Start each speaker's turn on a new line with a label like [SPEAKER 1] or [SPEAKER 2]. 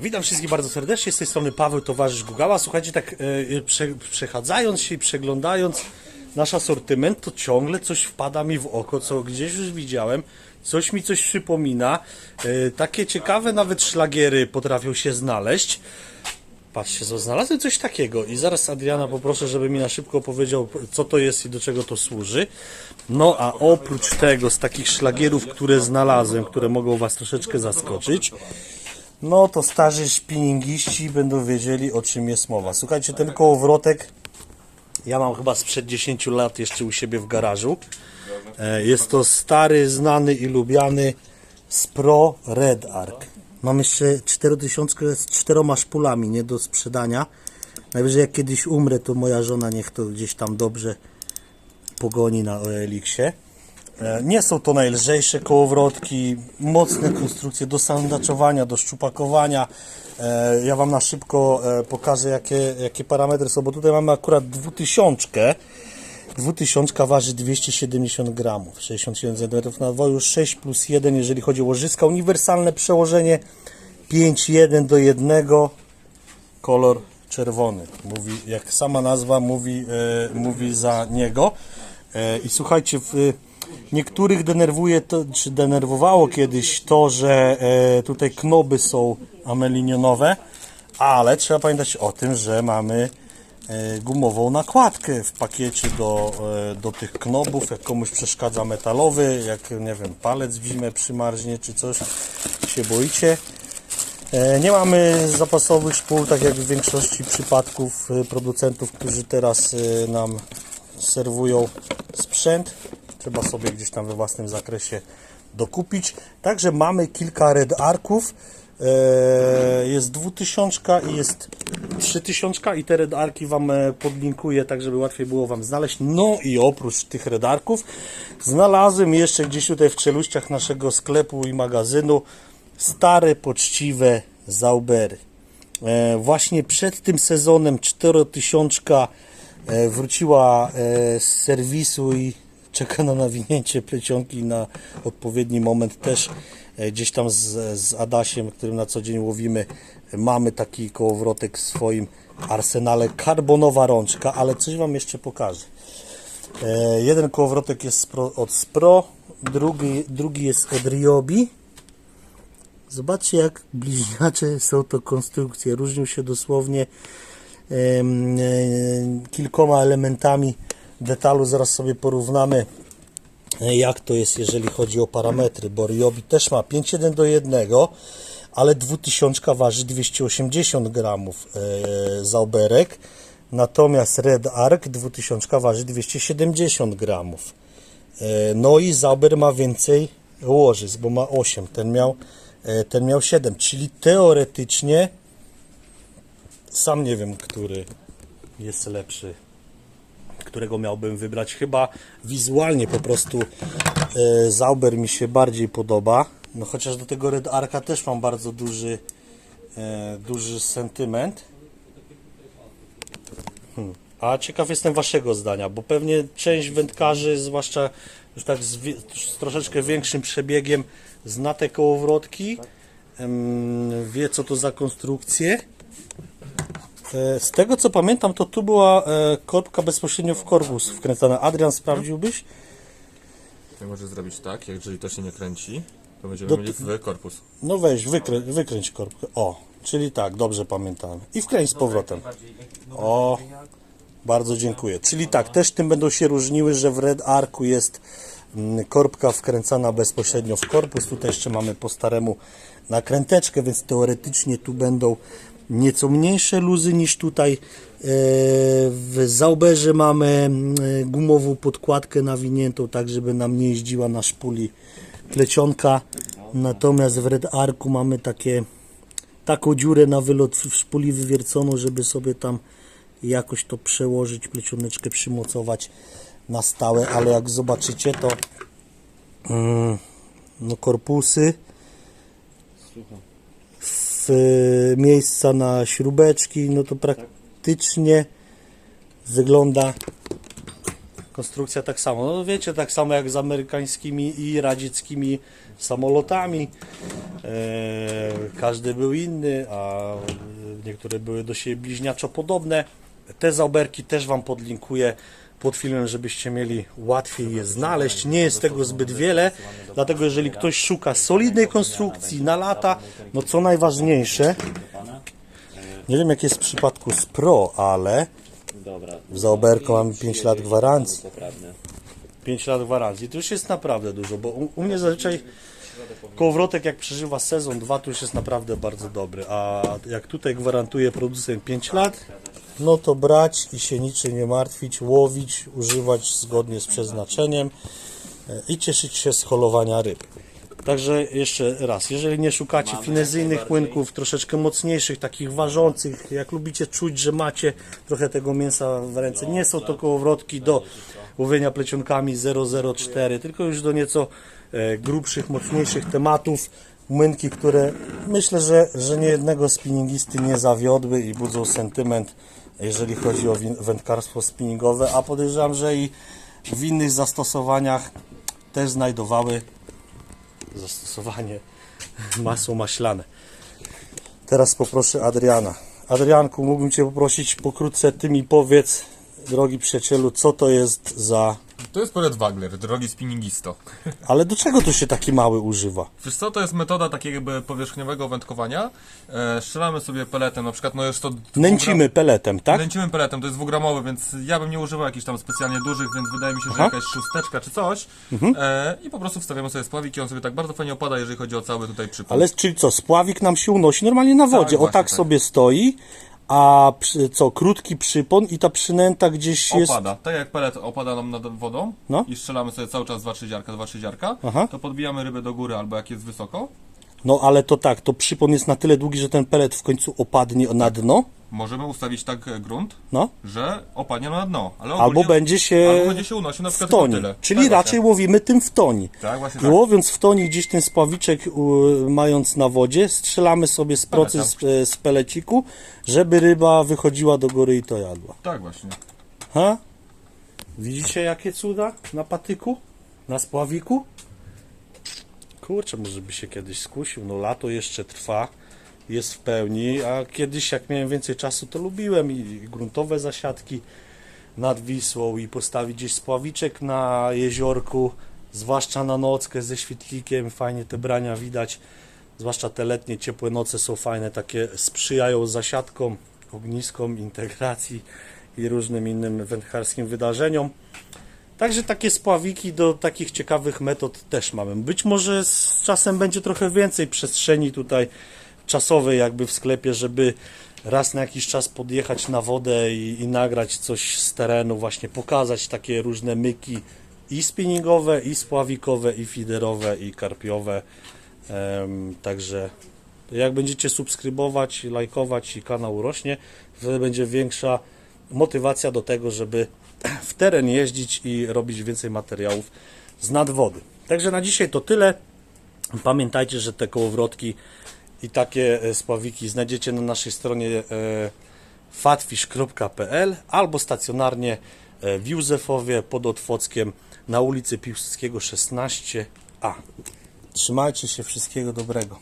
[SPEAKER 1] Witam wszystkich bardzo serdecznie, z tej strony Paweł, towarzysz Gugała. Słuchajcie, tak e, prze, przechadzając się i przeglądając nasz asortyment, to ciągle coś wpada mi w oko, co gdzieś już widziałem, coś mi coś przypomina. E, takie ciekawe nawet szlagiery potrafią się znaleźć. Patrzcie, co znalazłem coś takiego i zaraz Adriana poproszę, żeby mi na szybko powiedział, co to jest i do czego to służy. No a oprócz tego, z takich szlagierów, które znalazłem, które mogą Was troszeczkę zaskoczyć, no to starzy spinningiści będą wiedzieli o czym jest mowa. Słuchajcie, ten kołowrotek ja mam chyba sprzed 10 lat jeszcze u siebie w garażu. E, Jest to stary, znany i lubiany Spro Red Arc. Mam jeszcze 4000 z czteroma szpulami, nie do sprzedania. Najwyżej jak kiedyś umrę, to moja żona niech to gdzieś tam dobrze pogoni na OLX-ie. E, Nie są to najlżejsze kołowrotki, mocne konstrukcje do sandaczowania, do szczupakowania. E, Ja Wam na szybko e, pokażę jakie, jakie parametry są, bo tutaj mamy akurat 2000. 2000 waży 270 gramów, 67 cm nadwoju, 6 plus 1 jeżeli chodzi o łożyska. Uniwersalne przełożenie 5,1 do 1, kolor czerwony. Mówi, jak sama nazwa mówi, mówi za niego. I słuchajcie, w niektórych denerwuje to, czy denerwowało kiedyś to, że e, tutaj knoby są amelinionowe, ale trzeba pamiętać o tym, że mamy e, gumową nakładkę w pakiecie do, e, do tych knobów, jak komuś przeszkadza metalowy, jak nie wiem, palec w zimę przymarznie czy coś, się boicie. E, Nie mamy zapasowych szpul, tak jak w większości przypadków e, producentów, którzy teraz e, nam serwują sprzęt. Trzeba sobie gdzieś tam we własnym zakresie dokupić. Także mamy kilka red arków. E, Jest 2000 i jest 3000 i te red arki Wam e, podlinkuję, tak żeby łatwiej było Wam znaleźć. No i oprócz tych red arków znalazłem jeszcze gdzieś tutaj w czeluściach naszego sklepu i magazynu stare, poczciwe Zaubery. E, właśnie przed tym sezonem 4000 e, wróciła z serwisu i czeka na nawinięcie plecionki na odpowiedni moment też e, gdzieś tam z, z Adasiem, którym na co dzień łowimy mamy taki kołowrotek w swoim arsenale karbonowa rączka, ale coś Wam jeszcze pokażę. E, jeden kołowrotek jest od Spro, drugi, drugi jest od Ryobi. Zobaczcie, jak bliźniacze są to konstrukcje. Różnią się dosłownie e, kilkoma elementami detalu. Zaraz sobie porównamy, e, jak to jest, jeżeli chodzi o parametry. Bo Ryobi też ma 5,1 do 1, ale 2000 waży 280 gramów e, zauberek. Natomiast Red Arc 2000 waży 270 gramów. E, No i Zauber ma więcej łożysk, bo ma 8. Ten miał, e, ten miał 7. Czyli teoretycznie sam nie wiem, który jest lepszy. Którego miałbym wybrać. Chyba wizualnie po prostu e, Zauber mi się bardziej podoba. No chociaż do tego Red Arca też mam bardzo duży, e, duży sentyment. A ciekaw jestem waszego zdania, bo pewnie część wędkarzy, zwłaszcza już tak z, z troszeczkę większym przebiegiem, zna te kołowrotki, em, wie co to za konstrukcje. E, Z tego co pamiętam, to tu była e, korbka bezpośrednio w korpus wkręcana. Adrian, sprawdziłbyś?
[SPEAKER 2] Ja może zrobić tak, jeżeli to się nie kręci, to będziemy
[SPEAKER 1] Do-
[SPEAKER 2] mieli w korpus.
[SPEAKER 1] No weź, wykrę, wykręć korbkę. O, czyli tak, dobrze pamiętam. I wkręć z powrotem. O, bardzo dziękuję. Czyli tak, też tym będą się różniły, że w Red Arku jest mm, korbka wkręcana bezpośrednio w korpus. Tutaj jeszcze mamy po staremu nakręteczkę, więc teoretycznie tu będą nieco mniejsze luzy niż tutaj. E, W Zauberze mamy gumową podkładkę nawiniętą, tak żeby nam nie jeździła na szpuli plecionka. Natomiast w Red Arku mamy takie taką dziurę na wylot w szpuli wywierconą, żeby sobie tam jakoś to przełożyć, plecioneczkę przymocować na stałe, ale jak zobaczycie to mm, no korpusy w miejsca na śrubeczki, no to praktycznie wygląda konstrukcja tak samo. No wiecie, tak samo jak z amerykańskimi i radzieckimi samolotami. E, każdy był inny, a niektóre były do siebie bliźniaczo podobne. Te zaoberki też Wam podlinkuję pod filmem, żebyście mieli łatwiej je znaleźć. Nie jest tego zbyt wiele, dlatego jeżeli ktoś szuka solidnej konstrukcji na lata, no co najważniejsze, nie wiem jak jest w przypadku z Pro, ale
[SPEAKER 3] Dobra.
[SPEAKER 1] w zaoberku mamy 5 lat gwarancji.
[SPEAKER 3] Poprawne.
[SPEAKER 1] 5 lat gwarancji. To już jest naprawdę dużo, bo u, u mnie zazwyczaj kołowrotek jak przeżywa sezon 2 to już jest naprawdę bardzo dobry, a jak tutaj gwarantuje producent 5 lat, no to brać i się niczym nie martwić, łowić, używać zgodnie z przeznaczeniem e, i cieszyć się z holowania ryb. Także jeszcze raz, jeżeli nie szukacie finezyjnych łynków, troszeczkę mocniejszych, takich ważących, jak lubicie czuć, że macie trochę tego mięsa w ręce, nie są to kołowrotki do łowienia plecionkami 004, tylko już do nieco e, grubszych, mocniejszych tematów, młynki, które myślę, że, że nie jednego spinningisty nie zawiodły i budzą sentyment, jeżeli chodzi o wędkarstwo spinningowe, a podejrzewam, że i w innych zastosowaniach też znajdowały zastosowanie masło maślane. Teraz poproszę Adriana. Adrianku, mógłbym Cię poprosić pokrótce, Ty mi powiedz, drogi przyjacielu, co to jest za...
[SPEAKER 2] To jest pelet Wagler, drogi spinningisto.
[SPEAKER 1] Ale do czego to się taki mały używa?
[SPEAKER 2] Wiesz co, to jest metoda takiego powierzchniowego wędkowania. E, strzelamy sobie peletem, na przykład no już to...
[SPEAKER 1] Nęcimy peletem, tak?
[SPEAKER 2] Nęcimy peletem, to jest dwugramowy, więc ja bym nie używał jakichś tam specjalnie dużych, więc wydaje mi się, że
[SPEAKER 1] Aha.
[SPEAKER 2] jakaś szósteczka czy coś.
[SPEAKER 1] Mhm.
[SPEAKER 2] E, I po prostu wstawiamy sobie spławik i on sobie tak bardzo fajnie opada, jeżeli chodzi o cały tutaj przypał.
[SPEAKER 1] Ale czyli co, spławik nam się unosi normalnie na wodzie, o
[SPEAKER 2] właśnie
[SPEAKER 1] tak
[SPEAKER 2] tak.
[SPEAKER 1] sobie stoi, a przy, co, krótki przypon i ta przynęta gdzieś jest...
[SPEAKER 2] Opada. Tak jak pelet opada nam nad wodą
[SPEAKER 1] No.
[SPEAKER 2] i strzelamy sobie cały czas 2-3 ziarka, 2-3 ziarka,
[SPEAKER 1] Aha.
[SPEAKER 2] to podbijamy rybę do góry albo jak jest wysoko.
[SPEAKER 1] No ale to tak, to przypon jest na tyle długi, że ten pelet w końcu opadnie na dno,
[SPEAKER 2] Możemy ustawić tak e, grunt,
[SPEAKER 1] no,
[SPEAKER 2] że opadnie na dno. Ale
[SPEAKER 1] albo będzie się...
[SPEAKER 2] albo będzie się unosił na
[SPEAKER 1] w
[SPEAKER 2] przykład tylko
[SPEAKER 1] toni.
[SPEAKER 2] tyle.
[SPEAKER 1] Czyli
[SPEAKER 2] Tak
[SPEAKER 1] raczej
[SPEAKER 2] właśnie.
[SPEAKER 1] łowimy tym w toni.
[SPEAKER 2] Tak, właśnie tak.
[SPEAKER 1] łowiąc w toni gdzieś ten spławiczek mając na wodzie, strzelamy sobie z procy z, e, z peleciku, żeby ryba wychodziła do góry i to jadła.
[SPEAKER 2] Tak właśnie.
[SPEAKER 1] Ha? Widzicie jakie cuda na patyku? Na spławiku? Kurczę, może by się kiedyś skusił. No lato jeszcze trwa, jest w pełni, a kiedyś jak miałem więcej czasu, to lubiłem i gruntowe zasiadki nad Wisłą i postawić gdzieś spławiczek na jeziorku, zwłaszcza na nockę ze świetlikiem, fajnie te brania widać, zwłaszcza te letnie, ciepłe noce są fajne, takie sprzyjają zasiadkom, ogniskom, integracji i różnym innym wędkarskim wydarzeniom. Także takie spławiki do takich ciekawych metod też mamy. Być może z czasem będzie trochę więcej przestrzeni tutaj czasowej jakby w sklepie, żeby raz na jakiś czas podjechać na wodę i, i nagrać coś z terenu, właśnie pokazać takie różne myki i spinningowe, i spławikowe, i fiderowe, i karpiowe. Em, także jak będziecie subskrybować, lajkować i kanał rośnie, wtedy będzie większa motywacja do tego, żeby w teren jeździć i robić więcej materiałów z nadwody. Także na dzisiaj to tyle. Pamiętajcie, że te kołowrotki i takie e, spławiki znajdziecie na naszej stronie e, fatfish.pl albo stacjonarnie e, w Józefowie pod Otwockiem na ulicy Piłsudskiego 16a. Trzymajcie się, wszystkiego dobrego.